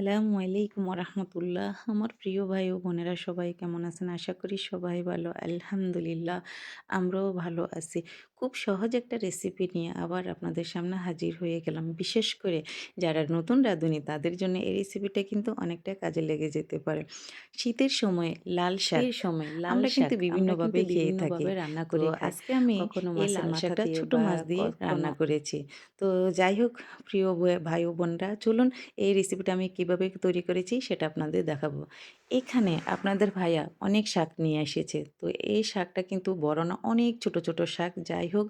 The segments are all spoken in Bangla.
আসসালামু আলাইকুম রহমতুল্লাহ আমার প্রিয় ভাই ও বোনেরা সবাই কেমন আছেন? আশা করি সবাই ভালো, আলহামদুলিল্লাহ। আমরাও ভালো আছি। খুব সহজ একটা রেসিপি নিয়ে আবার আপনাদের সামনে হাজির হয়ে গেলাম। বিশেষ করে যারা নতুন রাঁধুনি তাদের জন্য এই রেসিপিটা কিন্তু অনেকটা কাজে লেগে যেতে পারে। শীতের সময় লাল শাক শীতের সময় লাল আমরা কিন্তু বিভিন্নভাবে খেয়ে থাকি। রান্না করে আজকে আমি কখনো লাল শাকটা ছোট মাছ দিয়ে রান্না করেছি। তো যাই হোক প্রিয় ভাই ও বোনরা চলুন এই রেসিপিটা আমি কীভাবে তৈরি করেছি সেটা আপনাদের দেখাবো। এখানে আপনাদের ভাইয়া অনেক শাক নিয়ে এসেছে। তো এই শাকটা কিন্তু বড় না অনেক ছোট ছোট শাক। যাই হোক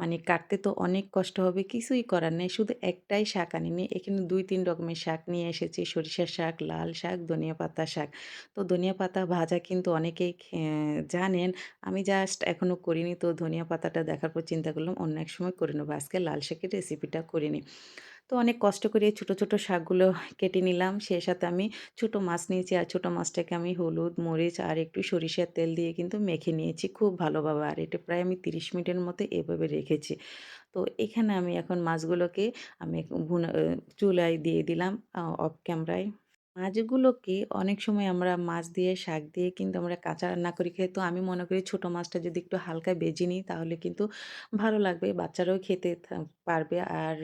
মানে কাটতে তো অনেক কষ্ট হবে, কিছুই করার নেই। শুধু একটাই শাক আনিনি। এখানে দুই তিন রকমের শাক নিয়ে এসেছি। সরিষার শাক, লাল শাক, ধনিয়া পাতা শাক। তো ধনিয়া পাতা ভাজা কিন্তু অনেকেই জানেন। আমি জাস্ট এখনও করিনি, তো ধনিয়া পাতাটা দেখার পর চিন্তা করলাম অন্য এক সময় করে নেব। আজকে লাল শাকের রেসিপিটা করিনি। তো অনেক কষ্ট করে ছোট ছোট শাকগুলো কেটে নিলাম। সেই সাথে আমি ছোট মাছ নিয়েছি আর ছোট মাছটাকে আমি হলুদ, মরিচ আর একটু সরিষার তেল দিয়ে কিন্তু মেখে নিয়েছি খুব ভালোভাবে। আর এটা প্রায় আমি তিরিশ মিনিটের মতো এভাবে রেখেছি। তো এখানে আমি এখন মাছগুলোকে আমি চুলায় দিয়ে দিলাম অফ ক্যামেরায়। মাছগুলোকে অনেক সময় আমরা মাছ দিয়ে, শাক দিয়ে কিন্তু আমরা কাঁচা রান্না করি। খাই তো আমি মনে করি ছোটো মাছটা যদি একটু হালকা বেজে নিই তাহলে কিন্তু ভালো লাগবে। বাচ্চারাও খেতে পারবে। আর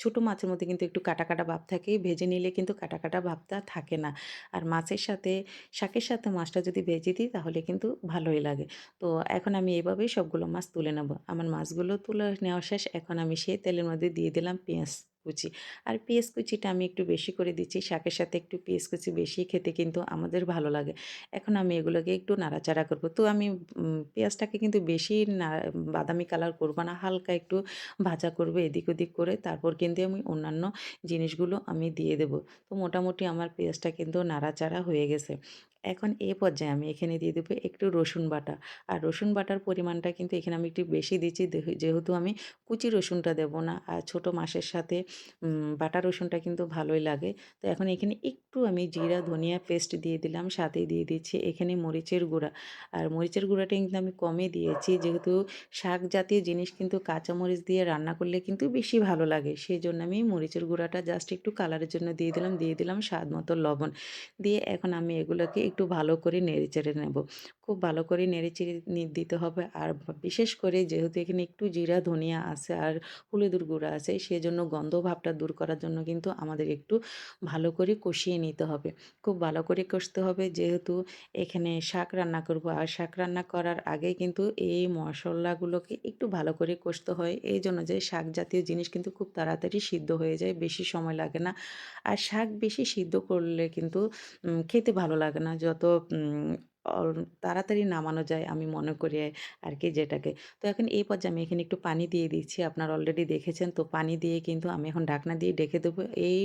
ছোটো মাছের মধ্যে কিন্তু একটু কাটা কাটা ভাব থাকে, ভেজে নিলে কিন্তু কাটা কাটা ভাবটা থাকে না। আর মাছের সাথে, শাকের সাথে মাছটা যদি ভেজে দিই তাহলে কিন্তু ভালোই লাগে। তো এখন আমি এভাবেই সবগুলো মাছ তুলে নেব। আমার মাছগুলো তুলে নেওয়া শেষ, এখন আমি সেই তেলের মধ্যে দিয়ে দিলাম পেঁয়াজ। কুচি। আর পেঁয়াজ কুচিটা আমি একটু বেশি করে দিচ্ছি, শাকের সাথে একটু পেঁয়াজ কুচি বেশি খেতে কিন্তু আমাদের ভালো লাগে। এখন আমি এগুলোকে একটু নাড়াচাড়া করব। তো আমি পেঁয়াজটাকে কিন্তু বেশি বাদামি কালার করব না, হালকা একটু ভাজা করব এদিক ওদিক করে। তারপর কিন্তু আমি অন্যান্য জিনিসগুলো আমি দিয়ে দেব। তো মোটামুটি আমার পেঁয়াজটা কিন্তু নাড়াচাড়া হয়ে গেছে। এখন এ পর্যায়ে আমি এখানে দিয়ে দেবো একটু রসুন বাটা। আর রসুন বাটার পরিমাণটা কিন্তু এখানে আমি একটু বেশি দিচ্ছি। যেহেতু আমি কুচি রসুনটা দেবো না, আর ছোটো মাছের সাথে বাটা রসুনটা কিন্তু ভালোই লাগে। তো এখন এখানে একটু আমি জিরা, ধনিয়া পেস্ট দিয়ে দিলাম সাথে দিয়ে দিচ্ছি এখানে মরিচের গুঁড়া। আর মরিচের গুঁড়াটা কিন্তু আমি কমে দিয়েছি, যেহেতু শাক জাতীয় জিনিস কিন্তু কাঁচা মরিচ দিয়ে রান্না করলে কিন্তু বেশি ভালো লাগে। সেই জন্য আমি মরিচের গুঁড়াটা জাস্ট একটু কালারের জন্য দিয়ে দিলাম দিয়ে দিলাম স্বাদ মতো লবণ। দিয়ে এখন আমি এগুলোকে একটু ভালো করে নেড়ে চেড়ে নেব। খুব ভালো করে নেড়ে চেড়ে দিতে হবে। আর বিশেষ করে যেহেতু এখানে একটু জিরা, ধনিয়া আছে আর হলুদের গুঁড়া আছে, সেজন্য গন্ধ ভাবটা দূর করার জন্য কিন্তু আমাদের একটু ভালো করে কষিয়ে নিতে হবে। খুব ভালো করে কষতে হবে যেহেতু এখানে শাক রান্না করব। আর শাক রান্না করার আগে কিন্তু এই মশলাগুলোকে একটু ভালো করে কষতে হয়। এই জন্য যে শাক জাতীয় জিনিস কিন্তু খুব তাড়াতাড়ি সিদ্ধ হয়ে যায়, বেশি সময় লাগে না। আর শাক বেশি সিদ্ধ করলে কিন্তু খেতে ভালো লাগে না। যত তাড়াতাড়ি নামানো যায় আমি মনে করি আর কি যেটাকে। তো এখন এই পর্যায়ে আমি এখানে একটু পানি দিয়ে দিচ্ছি আপনারা অলরেডি দেখেছেন, তো পানি দিয়ে কিন্তু আমি এখন ঢাকনা দিয়ে ডেকে দেবো। এই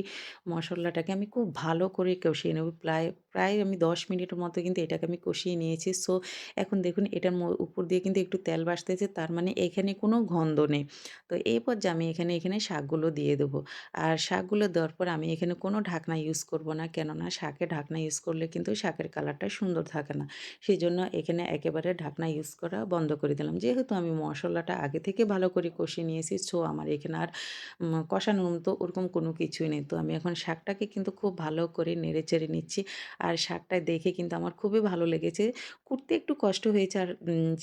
মশলাটাকে আমি খুব ভালো করে কষিয়ে নেব, প্রায় প্রায় আমি দশ মিনিটের মতো কিন্তু এটাকে আমি কষিয়ে নিয়েছি। সো, এখন দেখুন এটার উপর দিয়ে কিন্তু একটু তেল বাসতেছে, তার মানে এখানে কোনো গন্ধ নেই। তো এই পর্যায়ে আমি এখানে এখানে শাকগুলো দিয়ে দেবো। আর শাকগুলো দেওয়ার পর আমি এখানে কোনো ঢাকনা ইউজ করব না, কেননা শাকে ঢাকনা ইউজ করলে কিন্তু শাকের কালারটা সুন্দর থাকে না। সেই জন্য এখানে একেবারে ঢাকনা ইউজ করা বন্ধ করে দিলাম। যেহেতু আমি মশলাটা আগে থেকে ভালো করে কষিয়ে নিয়েছি সো আমার এখানে আর কষানোর মতো ওরকম কোনো কিছুই নেই। তো আমি এখন শাকটাকে কিন্তু খুব ভালো করে নেড়ে চেড়ে নিচ্ছি। আর শাকটা দেখে কিন্তু আমার খুবই ভালো লেগেছে। কুটতে একটু কষ্ট হয়েছে আর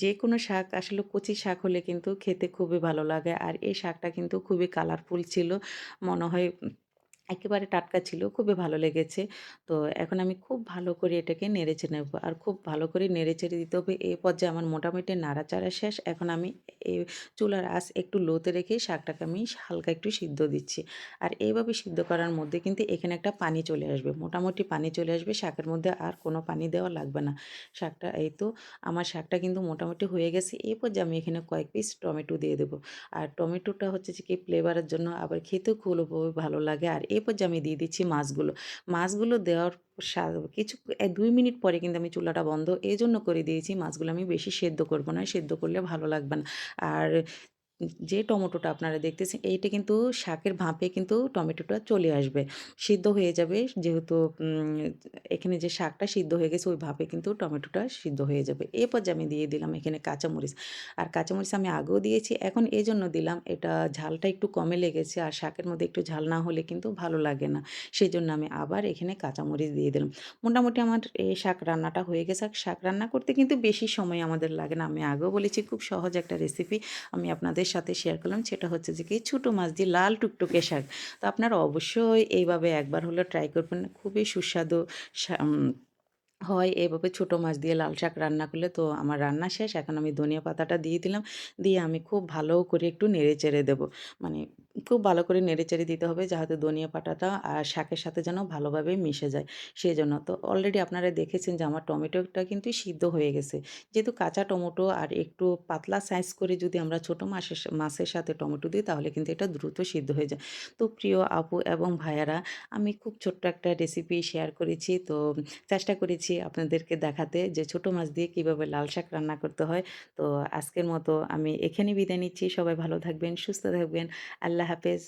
যে কোনো শাক আসলে কচি শাক হলে কিন্তু খেতে খুবই ভালো লাগে। আর এই শাকটা কিন্তু খুবই কালারফুল ছিল। মনে হয় একেবারে টাটকা ছিল, খুবই ভালো লেগেছে। তো এখন আমি খুব ভালো করে এটাকে নেড়েচেড়ে নেব। আর খুব ভালো করে নেড়েচেড়ে দিতে হবে। এই পর্যায়ে আমার মোটামুটি নাড়াচাড়া শেষ। এখন আমি এই চুলার আঁচ একটু লোতে রেখে শাকটাকে আমি হালকা একটু সিদ্ধ দিচ্ছি। আর এইভাবে সিদ্ধ করার মধ্যে কিন্তু এখানে একটা পানি চলে আসবে। মোটামুটি পানি চলে আসবে। শাকের মধ্যে আর কোনো পানি দেওয়া লাগবে না। শাকটা, এই তো আমার শাকটা কিন্তু মোটামুটি হয়ে গেছে। এই পর্যায়ে আমি এখানে কয়েক পিস টমেটো দিয়ে দেবো। আর টমেটোটা হচ্ছে যে কি ফ্লেভারের জন্য আবার খেতেও খুব ভালো লাগে। আর এই যে আমি দিয়ে দিচ্ছি মাছগুলো। মাছগুলো দেওয়ার কিছু দুই মিনিট পরে কিন্তু আমি চুলাটা বন্ধ। এই জন্য করে দিয়েছি মাছগুলো। আমি বেশি সেদ্ধ করব না। সেদ্ধ করলে ভালো লাগবে না। আর যে টমেটোটা আপনারা দেখতেছেন, এইটা কিন্তু শাকের ভাঁপে কিন্তু টমেটোটা চলে আসবে। সিদ্ধ হয়ে যাবে যেহেতু এখানে যে শাকটা সিদ্ধ হয়ে গেছে, ওই ভাঁপে কিন্তু টমেটোটা সিদ্ধ হয়ে যাবে। এ পর্যায়ে আমি দিয়ে দিলাম এখানে কাঁচামরিচ। আর কাঁচামরিচ আমি আগেও দিয়েছি, এখন এই জন্য দিলাম, এটা ঝালটা একটু কমে লেগেছে আর শাকের মধ্যে একটু ঝাল না হলে কিন্তু ভালো লাগে না। সেই জন্য আমি আবার এখানে কাঁচামরিচ দিয়ে দিলাম। মোটামুটি আমার এই শাক রান্নাটা হয়ে গেছে। শাক রান্না করতে কিন্তু বেশি সময় আমাদের লাগে না। আমি আগেও বলেছি, খুব সহজ একটা রেসিপি আমি আপনাদের সাথে শেয়ার করলাম। সেটা হচ্ছে যে কি ছোটো মাছ দিয়ে লাল টুকটুকে শাক। তো আপনারা অবশ্যই এইভাবে একবার হলেও ট্রাই করবেন। খুবই সুস্বাদু হয় এভাবে ছোটো মাছ দিয়ে লাল শাক রান্না করলে। তো আমার রান্না শেষ। এখন আমি ধনিয়া পাতাটা দিয়ে দিলাম। দিয়ে আমি খুব ভালো করে একটু নেড়ে চেড়ে দেবো। মানে খুব ভালো করে নেড়েচেড়ে দিতে হবে যাতে ধনিয়া পাতাটা আর শাকের সাথে যেন ভালোভাবে মিশে যায় সেই জন্য তো অলরেডি আপনারা দেখেছেন যে আমার টমেটোটা কিন্তু সিদ্ধ হয়ে গেছে। যেহেতু কাঁচা টমেটো আর একটু পাতলা সাইজ করে যদি আমরা ছোটো মাসের মাছের সাথে টমেটো দিই তাহলে কিন্তু এটা দ্রুত সিদ্ধ হয়ে যায়। তো প্রিয় আপু এবং ভাইয়ারা আমি খুব ছোট্ট একটা রেসিপি শেয়ার করেছি। তো চেষ্টা করেছি আপনাদেরকে দেখাতে যে ছোটো মাছ দিয়ে কীভাবে লাল শাক রান্না করতে হয়। তো আজকের মতো আমি এখানেই বিদায় নিচ্ছি। সবাই ভালো থাকবেন, সুস্থ থাকবেন। আল্লাহ হাফেজ।